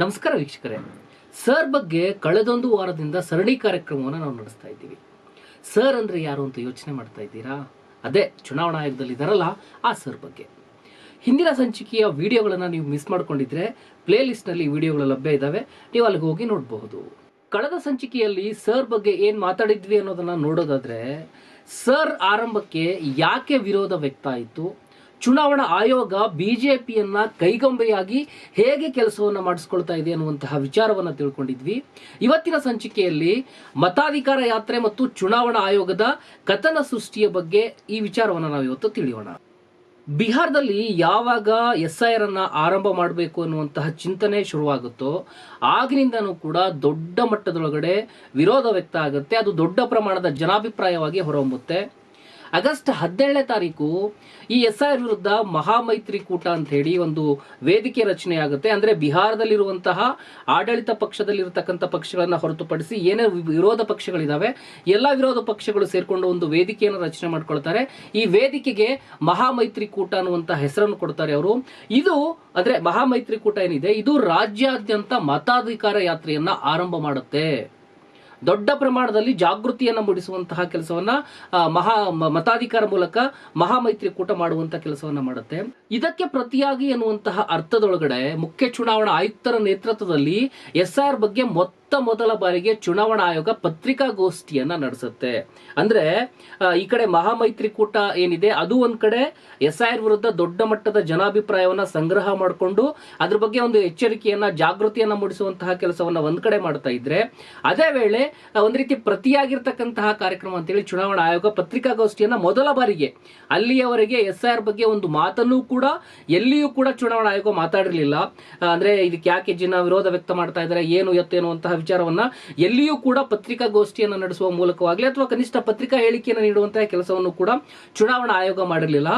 ನಮಸ್ಕಾರ ವೀಕ್ಷಕರೇ. ಸರ್ ಬಗ್ಗೆ ಕಳೆದೊಂದು ವಾರದಿಂದ ಸರಣಿ ಕಾರ್ಯಕ್ರಮವನ್ನು ನಾವು ನಡೆಸ್ತಾ ಇದ್ದೀವಿ. ಸರ್ ಅಂದರೆ ಯಾರು ಅಂತ ಯೋಚನೆ ಮಾಡ್ತಾ ಇದ್ದೀರಾ? ಅದೇ, ಚುನಾವಣಾ ಆಯೋಗದಲ್ಲಿ ಇದಾರಲ್ಲ ಆ ಸರ್ ಬಗ್ಗೆ. ಹಿಂದಿನ ಸಂಚಿಕೆಯ ವಿಡಿಯೋಗಳನ್ನು ನೀವು ಮಿಸ್ ಮಾಡ್ಕೊಂಡಿದ್ರೆ ಪ್ಲೇ ಲಿಸ್ಟ್ನಲ್ಲಿ ವಿಡಿಯೋಗಳು ಲಭ್ಯ ಇದ್ದಾವೆ ನೀವು ಅಲ್ಲಿಗೆ ಹೋಗಿ ನೋಡಬಹುದು. ಕಳೆದ ಸಂಚಿಕೆಯಲ್ಲಿ ಸರ್ ಬಗ್ಗೆ ಏನು ಮಾತಾಡಿದ್ವಿ ಅನ್ನೋದನ್ನು ನೋಡೋದಾದರೆ, ಸರ್ ಆರಂಭಕ್ಕೆ ಯಾಕೆ ವಿರೋಧ ವ್ಯಕ್ತ ಆಯಿತು? ಚುನಾವಣಾ ಆಯೋಗ ಬಿಜೆಪಿಯನ್ನ ಕೈಗೊಂಬೆಯಾಗಿ ಹೇಗೆ ಕೆಲಸವನ್ನ ಮಾಡಿಸ್ಕೊಳ್ತಾ ಇದೆ ಅನ್ನುವಂತಹ ವಿಚಾರವನ್ನ ತಿಳ್ಕೊಂಡಿದ್ವಿ. ಇವತ್ತಿನ ಸಂಚಿಕೆಯಲ್ಲಿ ಮತಾಧಿಕಾರ ಯಾತ್ರೆ ಮತ್ತು ಚುನಾವಣಾ ಆಯೋಗದ ಕಥನ ಸೃಷ್ಟಿಯ ಬಗ್ಗೆ ಈ ವಿಚಾರವನ್ನ ನಾವು ಇವತ್ತು ತಿಳಿಯೋಣ. ಬಿಹಾರದಲ್ಲಿ ಯಾವಾಗ ಎಸ್ ಐ ಆರ್ ಅನ್ನ ಆರಂಭ ಮಾಡಬೇಕು ಅನ್ನುವಂತಹ ಚಿಂತನೆ ಶುರುವಾಗುತ್ತೋ ಆಗಿನಿಂದನೂ ಕೂಡ ದೊಡ್ಡ ಮಟ್ಟದೊಳಗಡೆ ವಿರೋಧ ವ್ಯಕ್ತ ಆಗುತ್ತೆ. ಅದು ದೊಡ್ಡ ಪ್ರಮಾಣದ ಜನಾಭಿಪ್ರಾಯವಾಗಿ ಹೊರಹೊಮ್ಮುತ್ತೆ. ಆಗಸ್ಟ್ ಹದಿನೇಳನೇ ತಾರೀಕು ಈ ಎಸ್ ಐ ವಿರುದ್ಧ ಮಹಾಮೈತ್ರಿಕೂಟ ಅಂತ ಹೇಳಿ ಒಂದು ವೇದಿಕೆ ರಚನೆ ಆಗುತ್ತೆ. ಅಂದ್ರೆ ಬಿಹಾರದಲ್ಲಿರುವಂತಹ ಆಡಳಿತ ಪಕ್ಷದಲ್ಲಿರತಕ್ಕಂಥ ಪಕ್ಷಗಳನ್ನ ಹೊರತುಪಡಿಸಿ ಏನೇ ವಿರೋಧ ಪಕ್ಷಗಳಿದಾವೆ, ಎಲ್ಲ ವಿರೋಧ ಪಕ್ಷಗಳು ಸೇರ್ಕೊಂಡು ಒಂದು ವೇದಿಕೆಯನ್ನು ರಚನೆ ಮಾಡ್ಕೊಳ್ತಾರೆ. ಈ ವೇದಿಕೆಗೆ ಮಹಾಮೈತ್ರಿಕೂಟ ಅನ್ನುವಂತ ಹೆಸರನ್ನು ಕೊಡ್ತಾರೆ ಅವರು. ಇದು ಅಂದ್ರೆ ಮಹಾಮೈತ್ರಿಕೂಟ ಏನಿದೆ? ಇದು ರಾಜ್ಯಾದ್ಯಂತ ಮತಾಧಿಕಾರ ಯಾತ್ರೆಯನ್ನ ಆರಂಭ ಮಾಡುತ್ತೆ. ದೊಡ್ಡ ಪ್ರಮಾಣದಲ್ಲಿ ಜಾಗೃತಿಯನ್ನು ಮೂಡಿಸುವಂತಹ ಕೆಲಸವನ್ನ ಮಹಾ ಮತಾಧಿಕಾರ ಮೂಲಕ ಮಹಾಮೈತ್ರಿಕೂಟ ಮಾಡುವಂತಹ ಕೆಲಸವನ್ನ ಮಾಡುತ್ತೆ. ಇದಕ್ಕೆ ಪ್ರತಿಯಾಗಿ ಎನ್ನುವಂತಹ ಅರ್ಥದೊಳಗಡೆ ಮುಖ್ಯ ಚುನಾವಣಾ ಆಯುಕ್ತರ ನೇತೃತ್ವದಲ್ಲಿ ಎಸ್ಆರ್ ಬಗ್ಗೆ ಮೊತ್ತ ಮೊದಲ ಬಾರಿಗೆ ಚುನಾವಣಾ ಆಯೋಗ ಪತ್ರಿಕಾಗೋಷ್ಠಿಯನ್ನ ನಡೆಸುತ್ತೆ. ಅಂದ್ರೆ ಈ ಕಡೆ ಮಹಾಮೈತ್ರಿಕೂಟ ಏನಿದೆ, ಅದು ಒಂದ್ ಕಡೆ ಎಸ್ಐಆರ್ ವಿರುದ್ಧ ದೊಡ್ಡ ಮಟ್ಟದ ಜನಾಭಿಪ್ರಾಯವನ್ನ ಸಂಗ್ರಹ ಮಾಡಿಕೊಂಡು, ಅದ್ರ ಬಗ್ಗೆ ಒಂದು ಎಚ್ಚರಿಕೆಯನ್ನ, ಜಾಗೃತಿಯನ್ನ ಮೂಡಿಸುವಂತಹ ಕೆಲಸವನ್ನ ಒಂದ್ ಕಡೆ ಮಾಡ್ತಾ ಇದ್ರೆ, ಅದೇ ವೇಳೆ ಒಂದ್ ರೀತಿ ಪ್ರತಿಯಾಗಿರ್ತಕ್ಕಂತಹ ಕಾರ್ಯಕ್ರಮ ಅಂತೇಳಿ ಚುನಾವಣಾ ಆಯೋಗ ಪತ್ರಿಕಾಗೋಷ್ಠಿಯನ್ನ ಮೊದಲ ಬಾರಿಗೆ ಅಲ್ಲಿಯವರೆಗೆ ಎಸ್ ಬಗ್ಗೆ ಒಂದು ಮಾತನ್ನು ಕೂಡ ಎಲ್ಲಿಯೂ ಕೂಡ ಚುನಾವಣಾ ಆಯೋಗ ಮಾತಾಡಿರಲಿಲ್ಲ. ಅಂದ್ರೆ ಇದಕ್ಕೆ ಯಾಕೆ ಜನ ವಿರೋಧ ವ್ಯಕ್ತ ಮಾಡ್ತಾ ಇದ್ದಾರೆ, ಏನು ಎತ್ತೇನು ಎನ್ನುವಂತಹ ವಿಚಾರವನ್ನ ಎಲ್ಲಿಯೂ ಕೂಡ ಪತ್ರಿಕಾಗೋಷ್ಠಿಯನ್ನು ನಡೆಸುವ ಮೂಲಕವಾಗಲಿ ಅಥವಾ ಕನಿಷ್ಠ ಪತ್ರಿಕಾ ಹೇಳಿಕೆಯನ್ನು ನೀಡುವಂತಹ ಕೆಲಸವನ್ನು ಕೂಡ ಚುನಾವಣಾ ಆಯೋಗ ಮಾಡಿರಲಿಲ್ಲ.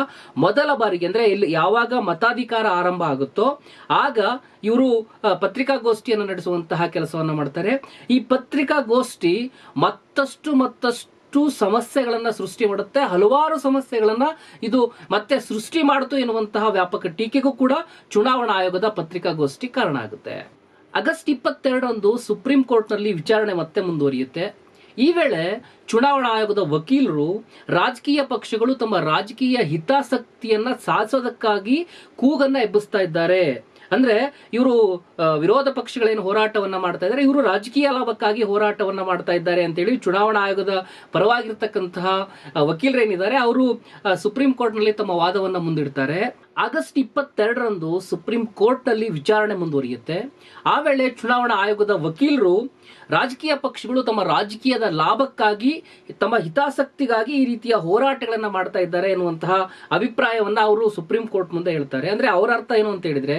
ಮೊದಲ ಬಾರಿಗೆ ಅಂದ್ರೆ ಇಲ್ಲಿ ಯಾವಾಗ ಮತಾಧಿಕಾರ ಆರಂಭ ಆಗುತ್ತೋ ಆಗ ಇವರು ಪತ್ರಿಕಾಗೋಷ್ಠಿಯನ್ನು ನಡೆಸುವಂತಹ ಕೆಲಸವನ್ನು ಮಾಡ್ತಾರೆ. ಈ ಪತ್ರಿಕಾಗೋಷ್ಠಿ ಮತ್ತಷ್ಟು ಮತ್ತಷ್ಟು ಸಮಸ್ಯೆಗಳನ್ನ ಸೃಷ್ಟಿ ಮಾಡುತ್ತೆ. ಹಲವಾರು ಸಮಸ್ಯೆಗಳನ್ನ ಇದು ಮತ್ತೆ ಸೃಷ್ಟಿ ಮಾಡಿತು ಎನ್ನುವಂತಹ ವ್ಯಾಪಕ ಟೀಕೆಗೂ ಕೂಡ ಚುನಾವಣಾ ಆಯೋಗದ ಪತ್ರಿಕಾಗೋಷ್ಠಿ ಕಾರಣ ಆಗುತ್ತೆ. ಆಗಸ್ಟ್ ಇಪ್ಪತ್ತೆರಡರಂದು ಸುಪ್ರೀಂ ಕೋರ್ಟ್ನಲ್ಲಿ ವಿಚಾರಣೆ ಮತ್ತೆ ಮುಂದುವರಿಯುತ್ತೆ. ಈ ವೇಳೆ ಚುನಾವಣಾ ಆಯೋಗದ ವಕೀಲರು ರಾಜಕೀಯ ಪಕ್ಷಗಳು ತಮ್ಮ ರಾಜಕೀಯ ಹಿತಾಸಕ್ತಿಯನ್ನ ಸಾಧಿಸೋದಕ್ಕಾಗಿ ಕೂಗನ್ನ ಎಬ್ಬಿಸ್ತಾ ಇದ್ದಾರೆ. ಅಂದ್ರೆ ಇವರು ವಿರೋಧ ಪಕ್ಷಗಳೇನು ಹೋರಾಟವನ್ನ ಮಾಡ್ತಾ ಇದ್ದಾರೆ, ಇವರು ರಾಜಕೀಯ ಲಾಭಕ್ಕಾಗಿ ಹೋರಾಟವನ್ನ ಮಾಡ್ತಾ ಇದ್ದಾರೆ ಅಂತೇಳಿ ಚುನಾವಣಾ ಆಯೋಗದ ಪರವಾಗಿರ್ತಕ್ಕಂತಹ ವಕೀಲರೇನಿದ್ದಾರೆ, ಅವರು ಸುಪ್ರೀಂ ಕೋರ್ಟ್ನಲ್ಲಿ ತಮ್ಮ ವಾದವನ್ನ ಮುಂದಿಡ್ತಾರೆ. ಆಗಸ್ಟ್ ಇಪ್ಪತ್ತೆರಡರಂದು ಸುಪ್ರೀಂ ಕೋರ್ಟ್ನಲ್ಲಿ ವಿಚಾರಣೆ ಮುಂದುವರಿಯುತ್ತೆ. ಆ ವೇಳೆ ಚುನಾವಣಾ ಆಯೋಗದ ವಕೀಲರು ರಾಜಕೀಯ ಪಕ್ಷಗಳು ತಮ್ಮ ರಾಜಕೀಯದ ಲಾಭಕ್ಕಾಗಿ, ತಮ್ಮ ಹಿತಾಸಕ್ತಿಗಾಗಿ ಈ ರೀತಿಯ ಹೋರಾಟಗಳನ್ನ ಮಾಡ್ತಾ ಇದ್ದಾರೆ ಎನ್ನುವಂತಹ ಅಭಿಪ್ರಾಯವನ್ನ ಅವರು ಸುಪ್ರೀಂ ಕೋರ್ಟ್ ಮುಂದೆ ಹೇಳ್ತಾರೆ. ಅಂದ್ರೆ ಅವರ ಅರ್ಥ ಏನು ಅಂತ ಹೇಳಿದ್ರೆ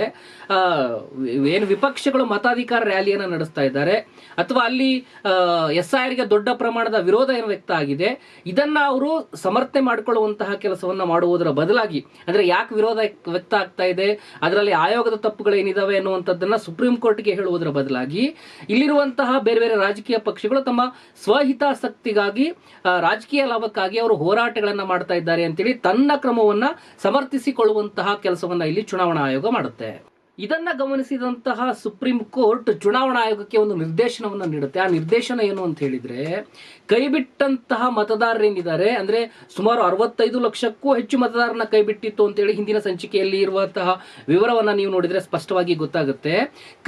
ಏನು ವಿಪಕ್ಷಗಳು ಮತಾಧಿಕಾರ ರ್ಯಾಲಿಯನ್ನ ನಡೆಸ್ತಾ ಇದ್ದಾರೆ, ಅಥವಾ ಅಲ್ಲಿ ಎಸ್ ಐ ದೊಡ್ಡ ಪ್ರಮಾಣದ ವಿರೋಧ ಏನು ವ್ಯಕ್ತ ಆಗಿದೆ, ಇದನ್ನ ಅವರು ಸಮರ್ಥನೆ ಮಾಡಿಕೊಳ್ಳುವಂತಹ ಕೆಲಸವನ್ನ ಮಾಡುವುದರ ಬದಲಾಗಿ, ಅಂದ್ರೆ ಯಾಕೆ ವಿರೋಧ ವ್ಯಕ್ತ ಆಗ್ತಾ ಇದೆ, ಅದರಲ್ಲಿ ಆಯೋಗದ ತಪ್ಪುಗಳೇನಿದಾವೆ ಅನ್ನುವಂಥದ್ದನ್ನ ಸುಪ್ರೀಂ ಕೋರ್ಟ್ಗೆ ಹೇಳುವುದರ ಬದಲಾಗಿ, ಇಲ್ಲಿರುವಂತಹ ಬೇರೆ ಬೇರೆ ರಾಜಕೀಯ ಪಕ್ಷಗಳು ತಮ್ಮ ಸ್ವಹಿತಾಸಕ್ತಿಗಾಗಿ ರಾಜಕೀಯ ಲಾಭಕ್ಕಾಗಿ ಅವರು ಹೋರಾಟಗಳನ್ನ ಮಾಡ್ತಾ ಇದ್ದಾರೆ ಅಂತೇಳಿ ತನ್ನ ಕ್ರಮವನ್ನ ಸಮರ್ಥಿಸಿಕೊಳ್ಳುವಂತಹ ಕೆಲಸವನ್ನ ಇಲ್ಲಿ ಚುನಾವಣಾ ಆಯೋಗ ಮಾಡುತ್ತೆ. ಇದನ್ನ ಗಮನಿಸಿದಂತಹ ಸುಪ್ರೀಂ ಕೋರ್ಟ್ ಚುನಾವಣಾ ಆಯೋಗಕ್ಕೆ ಒಂದು ನಿರ್ದೇಶನವನ್ನ ನೀಡುತ್ತೆ. ಆ ನಿರ್ದೇಶನ ಏನು ಅಂತ ಹೇಳಿದ್ರೆ ಕೈಬಿಟ್ಟಂತಹ ಮತದಾರರೇನಿದ್ದಾರೆ? ಅಂದ್ರೆ ಸುಮಾರು ಅರವತ್ತೈದು ಲಕ್ಷಕ್ಕೂ ಹೆಚ್ಚು ಮತದಾರನ ಕೈಬಿಟ್ಟಿತ್ತು ಅಂತೇಳಿ ಹಿಂದಿನ ಸಂಚಿಕೆಯಲ್ಲಿ ಇರುವಂತಹ ವಿವರವನ್ನ ನೀವು ನೋಡಿದ್ರೆ ಸ್ಪಷ್ಟವಾಗಿ ಗೊತ್ತಾಗುತ್ತೆ.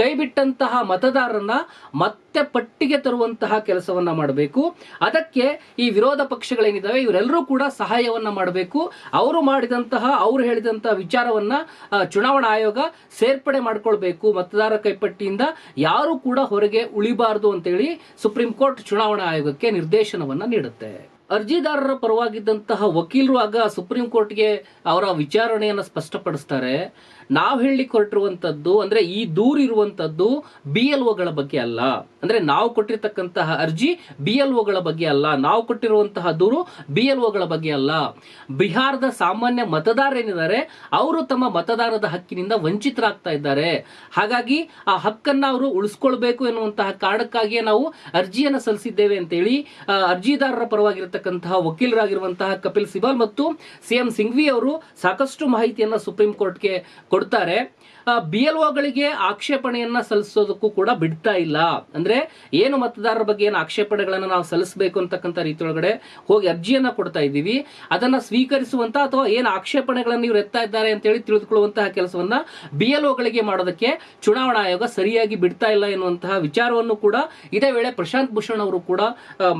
ಕೈಬಿಟ್ಟಂತಹ ಮತದಾರರನ್ನ ಮತ್ತೆ ಪಟ್ಟಿಗೆ ತರುವಂತಹ ಕೆಲಸವನ್ನ ಮಾಡಬೇಕು. ಅದಕ್ಕೆ ಈ ವಿರೋಧ ಪಕ್ಷಗಳೇನಿದ್ದಾವೆ, ಇವರೆಲ್ಲರೂ ಕೂಡ ಸಹಾಯವನ್ನ ಮಾಡಬೇಕು. ಅವರು ಮಾಡಿದಂತಹ, ಅವರು ಹೇಳಿದಂತಹ ವಿಚಾರವನ್ನ ಚುನಾವಣಾ ಆಯೋಗ ಸೇರ್ಪಡೆ ಮಾಡ್ಕೊಳ್ಬೇಕು. ಮತದಾರ ಕೈಪಟ್ಟಿಯಿಂದ ಯಾರು ಕೂಡ ಹೊರಗೆ ಉಳಿಬಾರದು ಅಂತೇಳಿ ಸುಪ್ರೀಂ ಕೋರ್ಟ್ ಚುನಾವಣಾ ಆಯೋಗಕ್ಕೆ ನಿರ್ದೇಶನವನ್ನ ನೀಡುತ್ತೆ. ಅರ್ಜಿದಾರರ ಪರವಾಗಿದ್ದಂತಹ ವಕೀಲರು ಆಗ ಸುಪ್ರೀಂ ಕೋರ್ಟ್ಗೆ ಅವರ ವಿಚಾರಣೆಯನ್ನು ಸ್ಪಷ್ಟಪಡಿಸ್ತಾರೆ. ನಾವು ಹೇಳಿ ಹೊರಟಿರುವಂತದ್ದು ಅಂದ್ರೆ ಈ ದೂರು ಇರುವಂತದ್ದು ಬಿ ಎಲ್ ಒಗಳ ಬಗ್ಗೆ ಅಲ್ಲ. ಅಂದ್ರೆ ನಾವು ಕೊಟ್ಟಿರ್ತಕ್ಕಂತಹ ಅರ್ಜಿ ಬಿ ಎಲ್ ಒಗಳ ಬಗ್ಗೆ ಅಲ್ಲ. ನಾವು ಕೊಟ್ಟಿರುವಂತಹ ದೂರು ಬಿ ಎಲ್ ಒಗಳ ಬಗ್ಗೆ ಅಲ್ಲ. ಬಿಹಾರದ ಸಾಮಾನ್ಯ ಮತದಾರರೇನಿದ್ದಾರೆ ಅವರು ತಮ್ಮ ಮತದಾರದ ಹಕ್ಕಿನಿಂದ ವಂಚಿತರಾಗ್ತಾ ಇದ್ದಾರೆ. ಹಾಗಾಗಿ ಆ ಹಕ್ಕನ್ನ ಅವರು ಉಳಿಸ್ಕೊಳ್ಬೇಕು ಎನ್ನುವಂತಹ ಕಾರಣಕ್ಕಾಗಿಯೇ ನಾವು ಅರ್ಜಿಯನ್ನ ಸಲ್ಲಿಸಿದ್ದೇವೆ ಅಂತೇಳಿ ಆ, ಅರ್ಜಿದಾರರ ಪರವಾಗಿರತಕ್ಕಂತಹ ವಕೀಲರಾಗಿರುವಂತಹ ಕಪಿಲ್ ಸಿಬಲ್ ಮತ್ತು ಸಿಎಂ ಸಿಂಘ್ವಿ ಅವರು ಸಾಕಷ್ಟು ಮಾಹಿತಿಯನ್ನ ಸುಪ್ರೀಂ ಕೋರ್ಟ್ಗೆ ಕೊಡ್ತಾರೆ. ಬಿ ಎಲ್ ಒಗಳಿಗೆ ಆಕ್ಷೇಪಣೆಯನ್ನ ಸಲ್ಲಿಸೋದಕ್ಕೂ ಕೂಡ ಬಿಡ್ತಾ ಇಲ್ಲ. ಅಂದ್ರೆ ಏನು ಮತದಾರರ ಬಗ್ಗೆ ಏನು ಆಕ್ಷೇಪಣೆಗಳನ್ನ ನಾವು ಸಲ್ಲಿಸಬೇಕು ಅಂತಕ್ಕಂಥ ರೀತಿಯೊಳಗಡೆ ಹೋಗಿ ಅರ್ಜಿಯನ್ನ ಕೊಡ್ತಾ ಇದ್ದೀವಿ. ಅದನ್ನ ಸ್ವೀಕರಿಸುವಂತ ಅಥವಾ ಏನು ಆಕ್ಷೇಪಣೆಗಳನ್ನು ಇವ್ರು ಎತ್ತಾ ಇದ್ದಾರೆ ಅಂತ ಹೇಳಿ ತಿಳಿದುಕೊಳ್ಳುವಂತಹ ಕೆಲಸವನ್ನ ಬಿ ಎಲ್ ಒಗಳಿಗೆ ಮಾಡೋದಕ್ಕೆ ಚುನಾವಣಾ ಆಯೋಗ ಸರಿಯಾಗಿ ಬಿಡ್ತಾ ಇಲ್ಲ ಎನ್ನುವಂತಹ ವಿಚಾರವನ್ನು ಕೂಡ ಇದೇ ವೇಳೆ ಪ್ರಶಾಂತ್ ಭೂಷಣ್ ಅವರು ಕೂಡ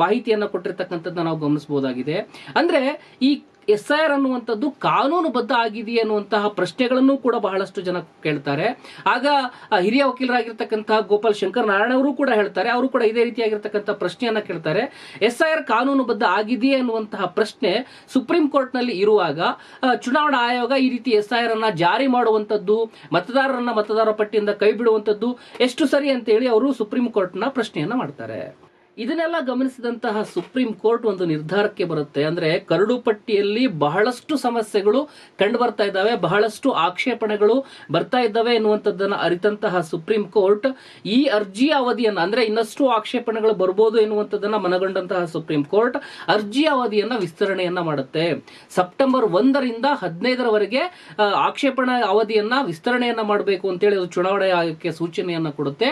ಮಾಹಿತಿಯನ್ನ ಕೊಟ್ಟಿರ್ತಕ್ಕಂಥದ್ದನ್ನ ನಾವು ಗಮನಿಸಬಹುದಾಗಿದೆ. ಅಂದ್ರೆ ಈ ಎಸ್ ಐ ಆರ್ ಅನ್ನುವಂಥದ್ದು ಕಾನೂನುಬದ್ಧ ಆಗಿದೆಯೇ ಅನ್ನುವಂತಹ ಪ್ರಶ್ನೆಗಳನ್ನು ಕೂಡ ಬಹಳಷ್ಟು ಜನ ಕೇಳ್ತಾರೆ. ಆಗ ಹಿರಿಯ ವಕೀಲರಾಗಿರ್ತಕ್ಕಂತಹ ಗೋಪಾಲ್ ಶಂಕರ್ ನಾರಾಯಣ ಅವರು ಕೂಡ ಹೇಳ್ತಾರೆ. ಅವರು ಕೂಡ ಇದೇ ರೀತಿಯಾಗಿರ್ತಕ್ಕಂಥ ಪ್ರಶ್ನೆಯನ್ನ ಕೇಳ್ತಾರೆ. ಎಸ್ ಐ ಆರ್ ಕಾನೂನುಬದ್ಧ ಆಗಿದೆಯೇ ಅನ್ನುವಂತಹ ಪ್ರಶ್ನೆ ಸುಪ್ರೀಂ ಕೋರ್ಟ್ನಲ್ಲಿ ಇರುವಾಗ ಚುನಾವಣಾ ಆಯೋಗ ಈ ರೀತಿ ಎಸ್ ಐ ಆರ್ ಅನ್ನ ಜಾರಿ ಮಾಡುವಂಥದ್ದು, ಮತದಾರರನ್ನ ಮತದಾರರ ಪಟ್ಟಿಯಿಂದ ಕೈ ಬಿಡುವಂಥದ್ದು ಎಷ್ಟು ಸರಿ ಅಂತೇಳಿ ಅವರು ಸುಪ್ರೀಂ ಕೋರ್ಟ್ನ ಪ್ರಶ್ನೆಯನ್ನ ಮಾಡ್ತಾರೆ. ಇದನ್ನೆಲ್ಲ ಗಮನಿಸಿದಂತಹ ಸುಪ್ರೀಂ ಕೋರ್ಟ್ ಒಂದು ನಿರ್ಧಾರಕ್ಕೆ ಬರುತ್ತೆ. ಅಂದ್ರೆ ಕರಡು ಪಟ್ಟಿಯಲ್ಲಿ ಬಹಳಷ್ಟು ಸಮಸ್ಯೆಗಳು ಕಂಡು ಬರ್ತಾ ಇದ್ದಾವೆ, ಬಹಳಷ್ಟು ಆಕ್ಷೇಪಣೆಗಳು ಬರ್ತಾ ಇದ್ದಾವೆ ಎನ್ನುವಂಥದ್ದನ್ನು ಅರಿತಂತಹ ಸುಪ್ರೀಂ ಕೋರ್ಟ್ ಈ ಅರ್ಜಿಯ ಅವಧಿಯನ್ನು, ಅಂದ್ರೆ ಇನ್ನಷ್ಟು ಆಕ್ಷೇಪಣೆಗಳು ಬರ್ಬೋದು ಎನ್ನುವಂಥದ್ದನ್ನು ಮನಗೊಂಡಂತಹ ಸುಪ್ರೀಂ ಕೋರ್ಟ್ ಅರ್ಜಿಯ ಅವಧಿಯನ್ನು ವಿಸ್ತರಣೆಯನ್ನ ಮಾಡುತ್ತೆ. ಸೆಪ್ಟೆಂಬರ್ ಒಂದರಿಂದ ಹದಿನೈದರವರೆಗೆ ಆಕ್ಷೇಪಣಾ ಅವಧಿಯನ್ನ ವಿಸ್ತರಣೆಯನ್ನ ಮಾಡಬೇಕು ಅಂತೇಳಿ ಚುನಾವಣಾ ಆಯೋಗಕ್ಕೆ ಸೂಚನೆಯನ್ನ ಕೊಡುತ್ತೆ.